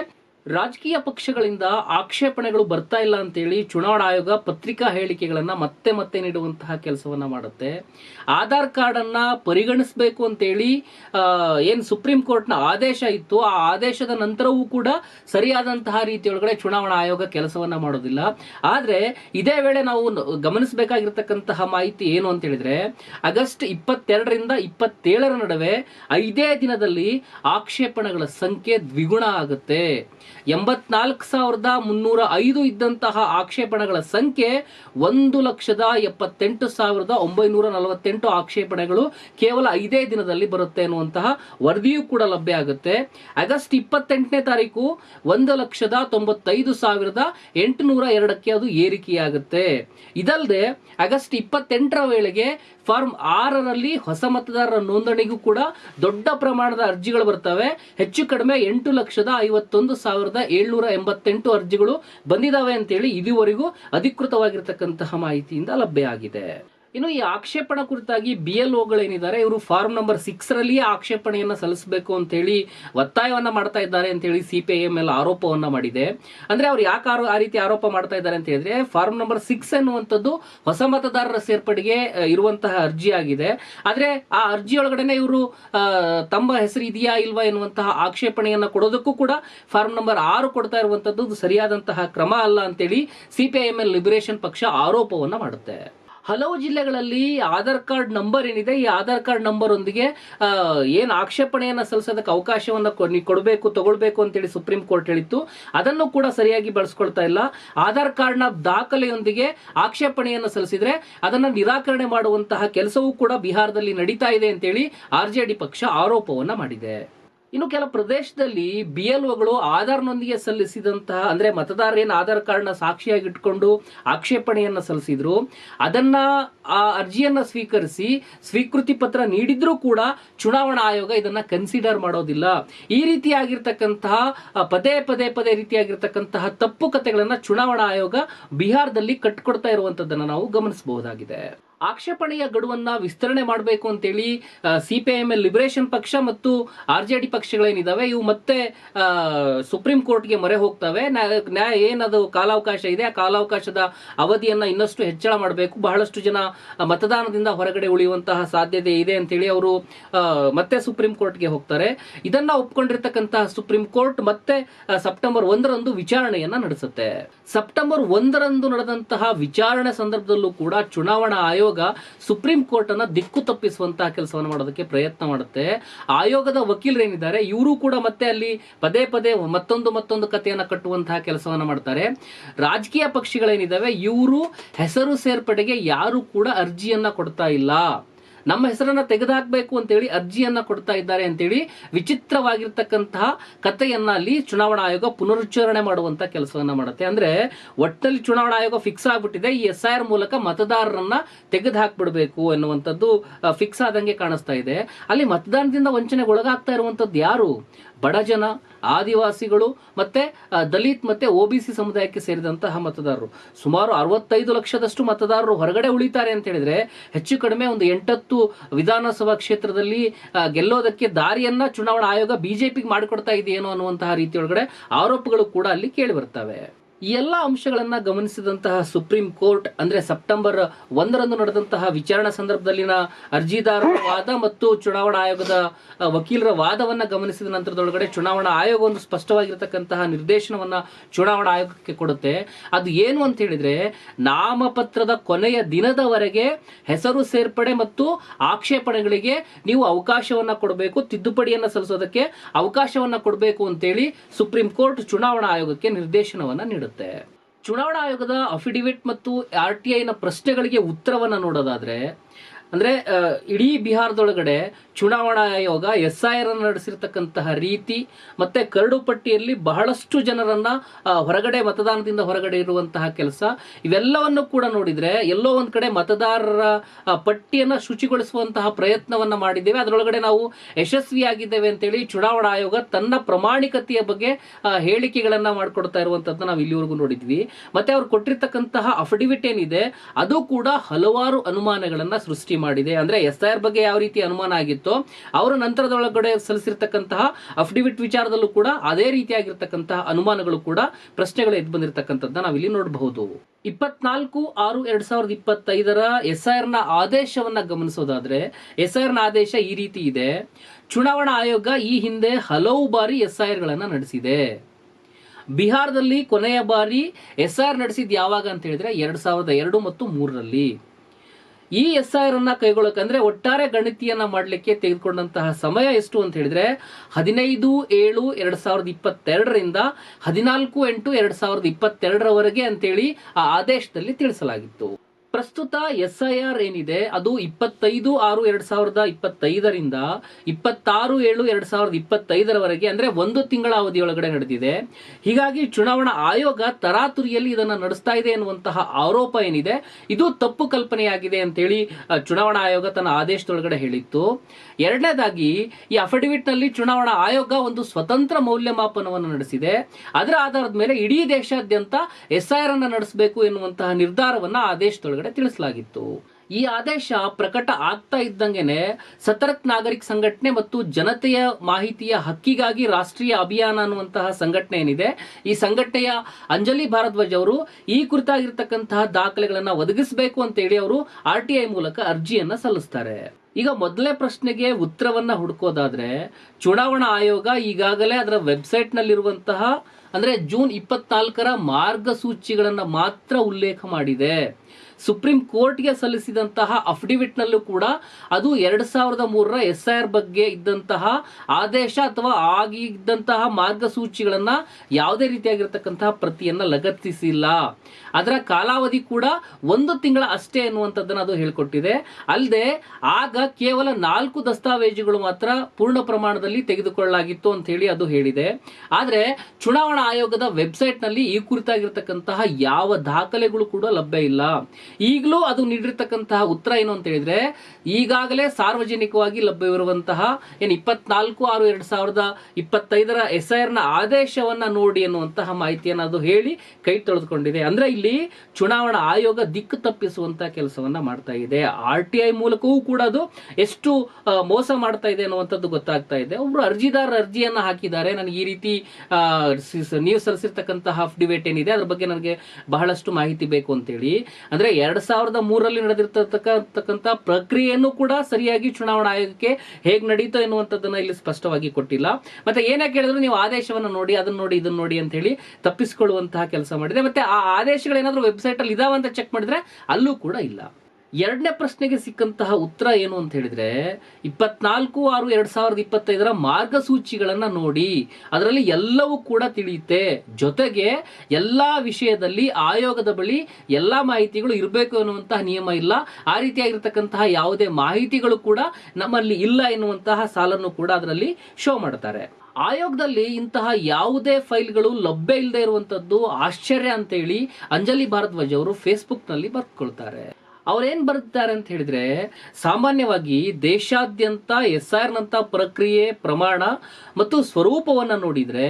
ರಾಜಕೀಯ ಪಕ್ಷಗಳಿಂದ ಆಕ್ಷೇಪಣೆಗಳು ಬರ್ತಾ ಇಲ್ಲ ಅಂತೇಳಿ ಚುನಾವಣಾ ಆಯೋಗ ಪತ್ರಿಕಾ ಹೇಳಿಕೆಗಳನ್ನ ಮತ್ತೆ ಮತ್ತೆ ನೀಡುವಂತಹ ಕೆಲಸವನ್ನ ಮಾಡುತ್ತೆ. ಆಧಾರ್ ಕಾರ್ಡ್ ಅನ್ನ ಪರಿಗಣಿಸಬೇಕು ಅಂತೇಳಿ ಏನು ಸುಪ್ರೀಂ ಕೋರ್ಟ್ನ ಆದೇಶ ಇತ್ತು, ಆ ಆದೇಶದ ನಂತರವೂ ಕೂಡ ಸರಿಯಾದಂತಹ ರೀತಿಯೊಳಗಡೆ ಚುನಾವಣಾ ಆಯೋಗ ಕೆಲಸವನ್ನ ಮಾಡೋದಿಲ್ಲ. ಆದರೆ ಇದೇ ವೇಳೆ ನಾವು ಗಮನಿಸಬೇಕಾಗಿರ್ತಕ್ಕಂತಹ ಮಾಹಿತಿ ಏನು ಅಂತ ಹೇಳಿದ್ರೆ, ಆಗಸ್ಟ್ ಇಪ್ಪತ್ತೆರಡರಿಂದ ಇಪ್ಪತ್ತೇಳರ ನಡುವೆ ಐದೇ ದಿನದಲ್ಲಿ ಆಕ್ಷೇಪಣೆಗಳ ಸಂಖ್ಯೆ ದ್ವಿಗುಣ ಆಗುತ್ತೆ. ಎಂಬತ್ನಾಲ್ಕು ಸಾವಿರದ ಮುನ್ನೂರ ಐದು ಇದ್ದಂತಹ ಆಕ್ಷೇಪಣೆಗಳ ಸಂಖ್ಯೆ ಒಂದು ಲಕ್ಷದ ಎಪ್ಪತ್ತೆಂಟು ಸಾವಿರದ ಒಂಬೈನೂರ ನಲವತ್ತೆಂಟು ಆಕ್ಷೇಪಣೆಗಳು ಕೇವಲ ಐದೇ ದಿನದಲ್ಲಿ ಬರುತ್ತೆ ಅನ್ನುವಂತಹ ವರದಿಯೂ ಕೂಡ ಲಭ್ಯ ಆಗುತ್ತೆ. ಆಗಸ್ಟ್ ಇಪ್ಪತ್ತೆಂಟನೇ ತಾರೀಕು ಒಂದು ಲಕ್ಷದ ತೊಂಬತ್ತೈದು ಸಾವಿರದ ಎಂಟುನೂರ ಎರಡಕ್ಕೆ ಅದು ಏರಿಕೆಯಾಗುತ್ತೆ. ಇದಲ್ಲದೆ ಆಗಸ್ಟ್ ಇಪ್ಪತ್ತೆಂಟರ ವೇಳೆಗೆ ಫಾರ್ಮ್ ಆರರಲ್ಲಿ ಹೊಸ ಮತದಾರರ ನೋಂದಣಿಗೂ ಕೂಡ ದೊಡ್ಡ ಪ್ರಮಾಣದ ಅರ್ಜಿಗಳು ಬರ್ತವೆ. ಹೆಚ್ಚು ಕಡಿಮೆ ಎಂಟು ಲಕ್ಷದ ಐವತ್ತೊಂದು ಸಾವಿರದ ಏಳ್ನೂರ ಎಂಬತ್ತೆಂಟು ಅರ್ಜಿಗಳು ಬಂದಿದ್ದಾವೆ ಅಂತೇಳಿ ಇದುವರೆಗೂ ಅಧಿಕೃತವಾಗಿರ್ತಕ್ಕಂತಹ ಮಾಹಿತಿಯಿಂದ ಲಭ್ಯ ಆಗಿದೆ. ಇನ್ನು ಈ ಆಕ್ಷೇಪಣಾ ಕುರಿತಾಗಿ ಬಿ ಎಲ್ ಓಗಳೇನಿದ್ದಾರೆ, ಇವರು ಫಾರ್ಮ್ ನಂಬರ್ ಸಿಕ್ಸ್ ರಲ್ಲಿಯೇ ಆಕ್ಷೇಪಣೆಯನ್ನು ಸಲ್ಲಿಸಬೇಕು ಅಂತ ಹೇಳಿ ಒತ್ತಾಯವನ್ನ ಮಾಡ್ತಾ ಇದ್ದಾರೆ ಅಂತ ಹೇಳಿ ಸಿ ಪಿ ಐ ಎಲ್ ಆರೋಪವನ್ನ ಮಾಡಿದೆ. ಅಂದ್ರೆ ಅವ್ರು ಯಾಕೆ ಆ ರೀತಿ ಆರೋಪ ಮಾಡ್ತಾ ಇದ್ದಾರೆ ಅಂತ ಹೇಳಿದ್ರೆ, ಫಾರ್ಮ್ ನಂಬರ್ ಸಿಕ್ಸ್ ಎನ್ನುವಂಥದ್ದು ಹೊಸ ಮತದಾರರ ಸೇರ್ಪಡೆಗೆ ಇರುವಂತಹ ಅರ್ಜಿ ಆಗಿದೆ. ಆದ್ರೆ ಆ ಅರ್ಜಿ ಒಳಗಡೆನೆ ಇವರು ತಮ್ಮ ಹೆಸರು ಇದೆಯಾ ಇಲ್ವಾ ಎನ್ನುವಂತಹ ಆಕ್ಷೇಪಣೆಯನ್ನು ಕೊಡೋದಕ್ಕೂ ಕೂಡ ಫಾರ್ಮ್ ನಂಬರ್ ಆರು ಕೊಡ್ತಾ ಇರುವಂತದ್ದು ಸರಿಯಾದಂತಹ ಕ್ರಮ ಅಲ್ಲ ಅಂತೇಳಿ ಸಿಪಿಐಎಂ ಎಲ್ ಲಿಬರೇಷನ್ ಪಕ್ಷ ಆರೋಪವನ್ನ ಮಾಡುತ್ತೆ. ಹಲವು ಜಿಲ್ಲೆಗಳಲ್ಲಿ ಆಧಾರ್ ಕಾರ್ಡ್ ನಂಬರ್ ಏನಿದೆ, ಈ ಆಧಾರ್ ಕಾರ್ಡ್ ನಂಬರ್ ಒಂದಿಗೆ ಏನು ಆಕ್ಷೇಪಣೆಯನ್ನು ಸಲ್ಲಿಸೋದಕ್ಕೆ ಅವಕಾಶವನ್ನು ಕೊಡಬೇಕು, ತಗೊಳ್ಬೇಕು ಅಂತೇಳಿ ಸುಪ್ರೀಂ ಕೋರ್ಟ್ ಹೇಳಿತ್ತು. ಅದನ್ನು ಕೂಡ ಸರಿಯಾಗಿ ಬಳಸ್ಕೊಳ್ತಾ ಇಲ್ಲ. ಆಧಾರ್ ಕಾರ್ಡ್ನ ದಾಖಲೆಯೊಂದಿಗೆ ಆಕ್ಷೇಪಣೆಯನ್ನು ಸಲ್ಲಿಸಿದ್ರೆ ಅದನ್ನು ನಿರಾಕರಣೆ ಮಾಡುವಂತಹ ಕೆಲಸವೂ ಕೂಡ ಬಿಹಾರದಲ್ಲಿ ನಡೀತಾ ಇದೆ ಅಂತೇಳಿ ಆರ್ ಜೆ ಪಕ್ಷ ಆರೋಪವನ್ನು ಮಾಡಿದೆ. ಇನ್ನು ಕೆಲ ಪ್ರದೇಶದಲ್ಲಿ ಬಿ ಎಲ್ ಒಗಳು ಆಧಾರ್ನೊಂದಿಗೆ ಸಲ್ಲಿಸಿದಂತಹ, ಅಂದ್ರೆ ಮತದಾರರೇನು ಆಧಾರ್ ಕಾರ್ಡ್ನ ಸಾಕ್ಷಿಯಾಗಿ ಇಟ್ಕೊಂಡು ಆಕ್ಷೇಪಣೆಯನ್ನ ಸಲ್ಲಿಸಿದ್ರು. ಅದನ್ನ, ಆ ಅರ್ಜಿಯನ್ನ ಸ್ವೀಕರಿಸಿ ಸ್ವೀಕೃತಿ ಪತ್ರ ನೀಡಿದ್ರೂ ಕೂಡ ಚುನಾವಣಾ ಆಯೋಗ ಇದನ್ನ ಕನ್ಸಿಡರ್ ಮಾಡೋದಿಲ್ಲ. ಈ ರೀತಿಯಾಗಿರ್ತಕ್ಕಂತಹ ಪದೇ ಪದೇ ಪದೇ ರೀತಿಯಾಗಿರ್ತಕ್ಕಂತಹ ತಪ್ಪು ಕಥೆಗಳನ್ನ ಚುನಾವಣಾ ಆಯೋಗ ಬಿಹಾರದಲ್ಲಿ ಕಟ್ಕೊಡ್ತಾ ಇರುವಂತದ್ದನ್ನ ನಾವು ಗಮನಿಸಬಹುದಾಗಿದೆ. ಆಕ್ಷೇಪಣೆಯ ಗಡುವನ್ನ ವಿಸ್ತರಣೆ ಮಾಡಬೇಕು ಅಂತೇಳಿ ಸಿಪಿಐಎಂ ಎಲ್ ಲಿಬರೇಷನ್ ಪಕ್ಷ ಮತ್ತು ಆರ್ ಜೆ ಡಿ ಪಕ್ಷಗಳೇನಿದಾವೆ, ಇವು ಮತ್ತೆ ಸುಪ್ರೀಂ ಕೋರ್ಟ್ಗೆ ಮೊರೆ ಹೋಗ್ತವೆ. ನ್ಯಾಯ ಏನದು ಕಾಲಾವಕಾಶ ಇದೆ, ಆ ಕಾಲಾವಕಾಶದ ಅವಧಿಯನ್ನ ಇನ್ನಷ್ಟು ಹೆಚ್ಚಳ ಮಾಡಬೇಕು. ಬಹಳಷ್ಟು ಜನ ಮತದಾನದಿಂದ ಹೊರಗಡೆ ಉಳಿಯುವಂತಹ ಸಾಧ್ಯತೆ ಇದೆ ಅಂತೇಳಿ ಅವರು ಮತ್ತೆ ಸುಪ್ರೀಂ ಕೋರ್ಟ್ಗೆ ಹೋಗ್ತಾರೆ. ಇದನ್ನ ಒಪ್ಕೊಂಡಿರ್ತಕ್ಕಂತಹ ಸುಪ್ರೀಂ ಕೋರ್ಟ್ ಮತ್ತೆ ಸೆಪ್ಟೆಂಬರ್ ಒಂದರಂದು ವಿಚಾರಣೆಯನ್ನ ನಡೆಸುತ್ತೆ. ಸೆಪ್ಟೆಂಬರ್ ಒಂದರಂದು ನಡೆದಂತಹ ವಿಚಾರಣೆ ಸಂದರ್ಭದಲ್ಲೂ ಕೂಡ ಚುನಾವಣಾ ಆಯೋಗ ಸುಪ್ರೀಂ ಕೋರ್ಟ್ ಅನ್ನ ದಿಕ್ಕು ತಪ್ಪಿಸುವಂತಹ ಕೆಲಸವನ್ನು ಮಾಡೋದಕ್ಕೆ ಪ್ರಯತ್ನ ಮಾಡುತ್ತೆ. ಆಯೋಗದ ವಕೀಲರೇನಿದ್ದಾರೆ ಇವರು ಕೂಡ ಮತ್ತೆ ಅಲ್ಲಿ ಪದೇ ಪದೇ ಮತ್ತೊಂದು ಮತ್ತೊಂದು ಕಥೆಯನ್ನು ಕಟ್ಟುವಂತಹ ಕೆಲಸವನ್ನ ಮಾಡ್ತಾರೆ. ರಾಜಕೀಯ ಪಕ್ಷಗಳೇನಿದಾವೆ, ಇವರು ಹೆಸರು ಸೇರ್ಪಡೆಗೆ ಯಾರು ಕೂಡ ಅರ್ಜಿಯನ್ನ ಕೊಡ್ತಾ ಇಲ್ಲ. ನಮ್ಮ ಹೆಸರನ್ನ ತೆಗೆದುಹಾಕಬೇಕು ಅಂತೇಳಿ ಅರ್ಜಿಯನ್ನ ಕೊಡ್ತಾ ಇದ್ದಾರೆ ಅಂತೇಳಿ ವಿಚಿತ್ರವಾಗಿರ್ತಕ್ಕಂತಹ ಕಥೆಯನ್ನ ಅಲ್ಲಿ ಚುನಾವಣಾ ಆಯೋಗ ಪುನರುಚ್ಚಾರಣೆ ಮಾಡುವಂತ ಕೆಲಸವನ್ನ ಮಾಡುತ್ತೆ. ಅಂದ್ರೆ ಒಟ್ಟಲ್ಲಿ ಚುನಾವಣಾ ಆಯೋಗ ಫಿಕ್ಸ್ ಆಗ್ಬಿಟ್ಟಿದೆ, ಈ ಎಸ್ ಐ ಆರ್ ಮೂಲಕ ಮತದಾರರನ್ನ ತೆಗೆದು ಹಾಕ್ಬಿಡ್ಬೇಕು ಎನ್ನುವಂಥದ್ದು ಫಿಕ್ಸ್ ಆದಂಗೆ ಕಾಣಿಸ್ತಾ ಇದೆ. ಅಲ್ಲಿ ಮತದಾನದಿಂದ ವಂಚನೆಗೆ ಒಳಗಾಗ್ತಾ ಇರುವಂತದ್ದು ಯಾರು? ಬಡಜನ ಆದಿವಾಸಿಗಳು ಮತ್ತೆ ದಲಿತ್ ಮತ್ತೆ ಒ ಬಿ ಸಿ ಸಮುದಾಯಕ್ಕೆ ಸೇರಿದಂತಹ ಮತದಾರರು. ಸುಮಾರು ಅರವತ್ತೈದು ಲಕ್ಷದಷ್ಟು ಮತದಾರರು ಹೊರಗಡೆ ಉಳಿತಾರೆ ಅಂತ ಹೇಳಿದ್ರೆ, ಹೆಚ್ಚು ಕಡಿಮೆ ಒಂದು ಎಂಟತ್ತು ವಿಧಾನಸಭಾ ಕ್ಷೇತ್ರದಲ್ಲಿ ಗೆಲ್ಲೋದಕ್ಕೆ ದಾರಿಯನ್ನ ಚುನಾವಣಾ ಆಯೋಗ ಬಿಜೆಪಿಗೆ ಮಾಡಿಕೊಡ್ತಾ ಇದೆಯೇನೋ ಅನ್ನುವಂತಹ ರೀತಿಯೊಳಗಡೆ ಆರೋಪಗಳು ಕೂಡ ಅಲ್ಲಿ ಕೇಳಿ ಬರ್ತವೆ. ಈ ಎಲ್ಲ ಅಂಶಗಳನ್ನ ಗಮನಿಸಿದಂತಹ ಸುಪ್ರೀಂ ಕೋರ್ಟ್ ಅಂದ್ರೆ ಸೆಪ್ಟೆಂಬರ್ ಒಂದರಂದು ನಡೆದಂತಹ ವಿಚಾರಣಾ ಸಂದರ್ಭದಲ್ಲಿನ ಅರ್ಜಿದಾರರ ವಾದ ಮತ್ತು ಚುನಾವಣಾ ಆಯೋಗದ ವಕೀಲರ ವಾದವನ್ನ ಗಮನಿಸಿದ ನಂತರದೊಳಗಡೆ ಚುನಾವಣಾ ಆಯೋಗ ಒಂದು ಸ್ಪಷ್ಟವಾಗಿರತಕ್ಕಂತಹ ನಿರ್ದೇಶನವನ್ನ ಚುನಾವಣಾ ಆಯೋಗಕ್ಕೆ ಕೊಡುತ್ತೆ. ಅದು ಏನು ಅಂತ ಹೇಳಿದ್ರೆ, ನಾಮಪತ್ರದ ಕೊನೆಯ ದಿನದವರೆಗೆ ಹೆಸರು ಸೇರ್ಪಡೆ ಮತ್ತು ಆಕ್ಷೇಪಣೆಗಳಿಗೆ ನೀವು ಅವಕಾಶವನ್ನ ಕೊಡಬೇಕು, ತಿದ್ದುಪಡಿಯನ್ನ ಸಲ್ಲಿಸೋದಕ್ಕೆ ಅವಕಾಶವನ್ನ ಕೊಡಬೇಕು ಅಂತೇಳಿ ಸುಪ್ರೀಂ ಕೋರ್ಟ್ ಚುನಾವಣಾ ಆಯೋಗಕ್ಕೆ ನಿರ್ದೇಶನವನ್ನ ನೀಡುತ್ತೆ. ಚುನಾವಣಾ ಆಯೋಗದ ಅಫಿಡವಿಟ್ ಮತ್ತು ಆರ್ ಟಿ ಐನ ಪ್ರಶ್ನೆಗಳಿಗೆ ಉತ್ತರವನ್ನು ನೋಡೋದಾದ್ರೆ ಅಂದ್ರೆ ಇಡೀ ಬಿಹಾರದೊಳಗಡೆ ಚುನಾವಣಾ ಆಯೋಗ ಎಸ್ ಐ ಆರ್ ನಡೆಸಿರ್ತಕ್ಕಂತಹ ರೀತಿ ಮತ್ತೆ ಕರಡು ಪಟ್ಟಿಯಲ್ಲಿ ಬಹಳಷ್ಟು ಜನರನ್ನ ಹೊರಗಡೆ ಮತದಾನದಿಂದ ಹೊರಗಡೆ ಇರುವಂತಹ ಕೆಲಸ. ಇವೆಲ್ಲವನ್ನು ಕೂಡ ನೋಡಿದ್ರೆ ಎಲ್ಲೋ ಒಂದ್ ಕಡೆ ಮತದಾರರ ಪಟ್ಟಿಯನ್ನ ಶುಚಿಗೊಳಿಸುವಂತಹ ಪ್ರಯತ್ನವನ್ನ ಮಾಡಿದ್ದೇವೆ. ಅದರೊಳಗಡೆ ನಾವು ಯಶಸ್ವಿಯಾಗಿದ್ದೇವೆ ಅಂತೇಳಿ ಚುನಾವಣಾ ಆಯೋಗ ತನ್ನ ಪ್ರಾಮಾಣಿಕತೆಯ ಬಗ್ಗೆ ಹೇಳಿಕೆಗಳನ್ನ ಮಾಡಿಕೊಡ್ತಾ ಇರುವಂತದ್ದು ನಾವು ಇಲ್ಲಿವರೆಗೂ ನೋಡಿದ್ವಿ. ಮತ್ತೆ ಅವ್ರು ಕೊಟ್ಟಿರ್ತಕ್ಕಂತಹ ಅಫಿಡವಿಟ್ ಏನಿದೆ, ಅದು ಕೂಡ ಹಲವಾರು ಅನುಮಾನಗಳನ್ನ ಸೃಷ್ಟಿ ಮಾಡಿದೆ ಅಂದ್ರೆ ಎಸ್ ಐ ಆರ್ ಬಗ್ಗೆ ಯಾವ ರೀತಿ ಅನುಮಾನ ಆಗಿತ್ತೋ ಅವರ ನಂತರದೊಳಗಡೆ ಸಲ್ಲಿಸಿರ್ತಕ್ಕಂತಹ ಅಫಿಡವಿಟ್ ವಿಚಾರದಲ್ಲೂ ಕೂಡ ಅದೇ ರೀತಿಯಾಗಿರ್ತಕ್ಕಂತಹ ಅನುಮಾನಗಳು ಕೂಡ ಪ್ರಶ್ನೆಗಳು ಎದ್ದು ಬಂದಿರತಕ್ಕಂಥದ್ದನ್ನ ನಾವಿಲ್ಲಿ ನೋಡಬಹುದು. ಇಪ್ಪತ್ನಾಲ್ಕು ಆರು ಎರಡ್ ಸಾವಿರದ ಇಪ್ಪತ್ತೈದರ ಎಸ್ ಐ ಆರ್ನ ಆದೇಶವನ್ನ ಗಮನಿಸೋದಾದ್ರೆ ಎಸ್ ಐ ಆರ್ನ ಆದೇಶ ಈ ರೀತಿ ಇದೆ. ಚುನಾವಣಾ ಆಯೋಗ ಈ ಹಿಂದೆ ಹಲವು ಬಾರಿ ಎಸ್ ಐ ಆರ್ ಗಳನ್ನ ನಡೆಸಿದೆ. ಬಿಹಾರದಲ್ಲಿ ಕೊನೆಯ ಬಾರಿ ಎಸ್ ಆರ್ ನಡೆಸಿದ್ ಯಾವಾಗ ಅಂತ ಹೇಳಿದ್ರೆ ಎರಡ್ ಸಾವಿರದ ಎರಡು ಮತ್ತು ಮೂರರಲ್ಲಿ. ಈ ಎಸ್ ಐ ಆರ್ ಅನ್ನ ಕೈಗೊಳ್ಳಕಂದ್ರೆ ಒಟ್ಟಾರೆ ಗಣತಿಯನ್ನ ಮಾಡಲಿಕ್ಕೆ ತೆಗೆದುಕೊಂಡಂತಹ ಸಮಯ ಎಷ್ಟು ಅಂತ ಹೇಳಿದ್ರೆ ಹದಿನೈದು ಏಳು ಎರಡ್ ಸಾವಿರದ ಇಪ್ಪತ್ತೆರಡರಿಂದ ಹದಿನಾಲ್ಕು ಎಂಟು ಎರಡ್ ಸಾವಿರದ ಇಪ್ಪತ್ತೆರಡರವರೆಗೆ ಅಂತೇಳಿ ಆ ಆದೇಶದಲ್ಲಿ ತಿಳಿಸಲಾಗಿತ್ತು. ಪ್ರಸ್ತುತ ಎಸ್ ಐ ಆರ್ ಏನಿದೆ, ಅದು ಇಪ್ಪತ್ತೈದು ಆರು ಎರಡ್ ಸಾವಿರದ ಇಪ್ಪತ್ತೈದರಿಂದ ಇಪ್ಪತ್ತಾರು ಏಳು ಎರಡ್ ಸಾವಿರದ ಇಪ್ಪತ್ತೈದರವರೆಗೆ, ಅಂದ್ರೆ ಒಂದು ತಿಂಗಳ ಅವಧಿಯೊಳಗಡೆ ನಡೆದಿದೆ. ಹೀಗಾಗಿ ಚುನಾವಣಾ ಆಯೋಗ ತರಾತುರಿಯಲ್ಲಿ ಇದನ್ನ ನಡೆಸ್ತಾ ಇದೆ ಎನ್ನುವಂತಹ ಆರೋಪ ಏನಿದೆ, ಇದು ತಪ್ಪು ಕಲ್ಪನೆಯಾಗಿದೆ ಅಂತೇಳಿ ಹೇಳಿ ಚುನಾವಣಾ ಆಯೋಗ ತನ್ನ ಆದೇಶದೊಳಗಡೆ ಹೇಳಿತ್ತು. ಎರಡನೇದಾಗಿ, ಈ ಅಫಿಡವಿಟ್ನಲ್ಲಿ ಚುನಾವಣಾ ಆಯೋಗ ಒಂದು ಸ್ವತಂತ್ರ ಮೌಲ್ಯಮಾಪನವನ್ನು ನಡೆಸಿದೆ. ಅದರ ಆಧಾರದ ಮೇಲೆ ಇಡೀ ದೇಶಾದ್ಯಂತ ಎಸ್ ಐ ಅನ್ನ ನಡೆಸಬೇಕು ಎನ್ನುವಂತಹ ನಿರ್ಧಾರವನ್ನ ಆದೇಶದೊಳಗಡೆ ತಿಳಿಸಲಾಗಿತ್ತು. ಈ ಆದೇಶ ಪ್ರಕಟ ಆಗ್ತಾ ಇದ್ದಂಗೆನೆ ಸತರ್ಕ್ ನಾಗರಿಕ ಸಂಘಟನೆ ಮತ್ತು ಜನತೆಯ ಮಾಹಿತಿಯ ಹಕ್ಕಿಗಾಗಿ ರಾಷ್ಟ್ರೀಯ ಅಭಿಯಾನ ಅನ್ನುವಂತಹ ಸಂಘಟನೆ ಏನಿದೆ, ಈ ಸಂಘಟನೆಯ ಅಂಜಲಿ ಭಾರದ್ವಾಜ್ ಅವರು ಈ ಕುರಿತಾಗಿರ್ತಕ್ಕಂತಹ ದಾಖಲೆಗಳನ್ನ ಒದಗಿಸಬೇಕು ಅಂತ ಹೇಳಿ ಅವರು ಆರ್ ಟಿ ಐ ಮೂಲಕ ಅರ್ಜಿಯನ್ನ ಸಲ್ಲಿಸ್ತಾರೆ. ಈಗ ಮೊದಲನೇ ಪ್ರಶ್ನೆಗೆ ಉತ್ತರವನ್ನ ಹುಡುಕೋದಾದ್ರೆ, ಚುನಾವಣಾ ಆಯೋಗ ಈಗಾಗಲೇ ಅದರ ವೆಬ್ಸೈಟ್ ನಲ್ಲಿರುವಂತಹ ಅಂದ್ರೆ ಜೂನ್ ಇಪ್ಪತ್ನಾಲ್ಕರ ಮಾರ್ಗಸೂಚಿಗಳನ್ನ ಮಾತ್ರ ಉಲ್ಲೇಖ ಮಾಡಿದೆ. ಸುಪ್ರೀಂ ಕೋರ್ಟ್ಗೆ ಸಲ್ಲಿಸಿದಂತಹ ಅಫಿಡವಿಟ್ನಲ್ಲೂ ಕೂಡ ಅದು ಎರಡ್ ಸಾವಿರದ ಮೂರರ ಎಸ್ ಐ ಆರ್ ಬಗ್ಗೆ ಇದ್ದಂತಹ ಆದೇಶ ಅಥವಾ ಆಗಿದ್ದಂತಹ ಮಾರ್ಗಸೂಚಿಗಳನ್ನ ಯಾವುದೇ ರೀತಿಯಾಗಿರ್ತಕ್ಕಂತಹ ಪ್ರತಿಯನ್ನ ಲಗತ್ತಿಸಿಲ್ಲ. ಅದರ ಕಾಲಾವಧಿ ಕೂಡ ಒಂದು ತಿಂಗಳ ಅಷ್ಟೇ ಎನ್ನುವಂಥದ್ದನ್ನ ಅದು ಹೇಳ್ಕೊಟ್ಟಿದೆ. ಅಲ್ಲದೆ ಆಗ ಕೇವಲ ನಾಲ್ಕು ದಸ್ತಾವೇಜುಗಳು ಮಾತ್ರ ಪೂರ್ಣ ಪ್ರಮಾಣದಲ್ಲಿ ತೆಗೆದುಕೊಳ್ಳಲಾಗಿತ್ತು ಅಂತ ಹೇಳಿ ಅದು ಹೇಳಿದೆ. ಆದ್ರೆ ಚುನಾವಣಾ ಆಯೋಗದ ವೆಬ್ಸೈಟ್ನಲ್ಲಿ ಈ ಕುರಿತಾಗಿರ್ತಕ್ಕಂತಹ ಯಾವ ದಾಖಲೆಗಳು ಕೂಡ ಲಭ್ಯ ಇಲ್ಲ. ಈಗಲೂ ಅದು ನೀಡಿರ್ತಕ್ಕಂತಹ ಉತ್ತರ ಏನು ಅಂತ ಹೇಳಿದ್ರೆ, ಈಗಾಗಲೇ ಸಾರ್ವಜನಿಕವಾಗಿ ಲಭ್ಯವಿರುವಂತಹ ಏನು ಇಪ್ಪತ್ನಾಲ್ಕು ಆರು ಎರಡು ಸಾವಿರದ ಇಪ್ಪತ್ತೈದರ ಎಸ್ ಐ ನ ಆದೇಶವನ್ನ ನೋಡಿ ಅನ್ನುವಂತಹ ಮಾಹಿತಿಯನ್ನು ಅದು ಹೇಳಿ ಕೈ ತೊಳೆದುಕೊಂಡಿದೆ. ಅಂದ್ರೆ ಇಲ್ಲಿ ಚುನಾವಣಾ ಆಯೋಗ ದಿಕ್ಕು ತಪ್ಪಿಸುವಂತಹ ಕೆಲಸವನ್ನ ಮಾಡ್ತಾ ಇದೆ. ಆರ್ ಟಿ ಐ ಮೂಲಕವೂ ಕೂಡ ಅದು ಎಷ್ಟು ಮೋಸ ಮಾಡ್ತಾ ಇದೆ ಅನ್ನುವಂಥದ್ದು ಗೊತ್ತಾಗ್ತಾ ಇದೆ. ಒಬ್ರು ಅರ್ಜಿದಾರರ ಅರ್ಜಿಯನ್ನ ಹಾಕಿದ್ದಾರೆ. ನನಗೆ ಈ ರೀತಿ ನೀವು ಸಲ್ಲಿಸಿರ್ತಕ್ಕಂತಹ ಡಿಬೇಟ್ ಏನಿದೆ, ಅದ್ರ ಬಗ್ಗೆ ನನಗೆ ಬಹಳಷ್ಟು ಮಾಹಿತಿ ಬೇಕು ಅಂತೇಳಿ. ಅಂದ್ರೆ ಎರಡ್ ಸಾವಿರದ ಮೂರರಲ್ಲಿ ನಡೆದಿರ್ತಕ್ಕಂಥ ಪ್ರಕ್ರಿಯೆಯನ್ನು ಕೂಡ ಸರಿಯಾಗಿ ಚುನಾವಣಾ ಆಯೋಗಕ್ಕೆ ಹೇಗ್ ನಡೀತೋ ಎನ್ನುವಂಥದ್ದನ್ನ ಇಲ್ಲಿ ಸ್ಪಷ್ಟವಾಗಿ ಕೊಟ್ಟಿಲ್ಲ. ಮತ್ತೆ ಏನಕ್ಕೆ ಹೇಳಿದ್ರು ನೀವು ಆದೇಶವನ್ನು ನೋಡಿ, ಅದನ್ನ ನೋಡಿ, ಇದನ್ನ ನೋಡಿ ಅಂತ ಹೇಳಿ ತಪ್ಪಿಸಿಕೊಳ್ಳುವಂತಹ ಕೆಲಸ ಮಾಡಿದೆ. ಮತ್ತೆ ಆ ಆದೇಶಗಳೇನಾದ್ರೂ ವೆಬ್ಸೈಟ್ ಅಲ್ಲಿ ಇದಾವಂತ ಚೆಕ್ ಮಾಡಿದ್ರೆ ಅಲ್ಲೂ ಕೂಡ ಇಲ್ಲ. ಎರಡನೇ ಪ್ರಶ್ನೆಗೆ ಸಿಕ್ಕಂತಹ ಉತ್ತರ ಏನು ಅಂತ ಹೇಳಿದ್ರೆ, ಇಪ್ಪತ್ನಾಲ್ಕು ಆರು ಎರಡ್ ಸಾವಿರದ ಇಪ್ಪತ್ತೈದರ ಮಾರ್ಗಸೂಚಿಗಳನ್ನ ನೋಡಿ, ಅದರಲ್ಲಿ ಎಲ್ಲವೂ ಕೂಡ ತಿಳಿಯುತ್ತೆ. ಜೊತೆಗೆ ಎಲ್ಲಾ ವಿಷಯದಲ್ಲಿ ಆಯೋಗದ ಬಳಿ ಎಲ್ಲಾ ಮಾಹಿತಿಗಳು ಇರಬೇಕು ಎನ್ನುವಂತಹ ನಿಯಮ ಇಲ್ಲ. ಆ ರೀತಿಯಾಗಿರ್ತಕ್ಕಂತಹ ಯಾವುದೇ ಮಾಹಿತಿಗಳು ಕೂಡ ನಮ್ಮಲ್ಲಿ ಇಲ್ಲ ಎನ್ನುವಂತಹ ಸಾಲನ್ನು ಕೂಡ ಅದರಲ್ಲಿ ಶೋ ಮಾಡ್ತಾರೆ. ಆಯೋಗದಲ್ಲಿ ಇಂತಹ ಯಾವುದೇ ಫೈಲ್ಗಳು ಲಭ್ಯ ಇಲ್ಲದೆ ಇರುವಂತದ್ದು ಆಶ್ಚರ್ಯ ಅಂತೇಳಿ ಅಂಜಲಿ ಭಾರದ್ವಾಜ್ ಅವರು ಫೇಸ್ಬುಕ್ನಲ್ಲಿ ಬರ್ಕೊಳ್ತಾರೆ ಅವ್ರೇನ್ ಬರುತ್ತಿದ್ದಾರೆ ಅಂತ ಹೇಳಿದ್ರೆ, ಸಾಮಾನ್ಯವಾಗಿ ದೇಶಾದ್ಯಂತ ಎಸ್ ಆರ್ ನಂತ ಪ್ರಕ್ರಿಯೆ, ಪ್ರಮಾಣ ಮತ್ತು ಸ್ವರೂಪವನ್ನ ನೋಡಿದ್ರೆ,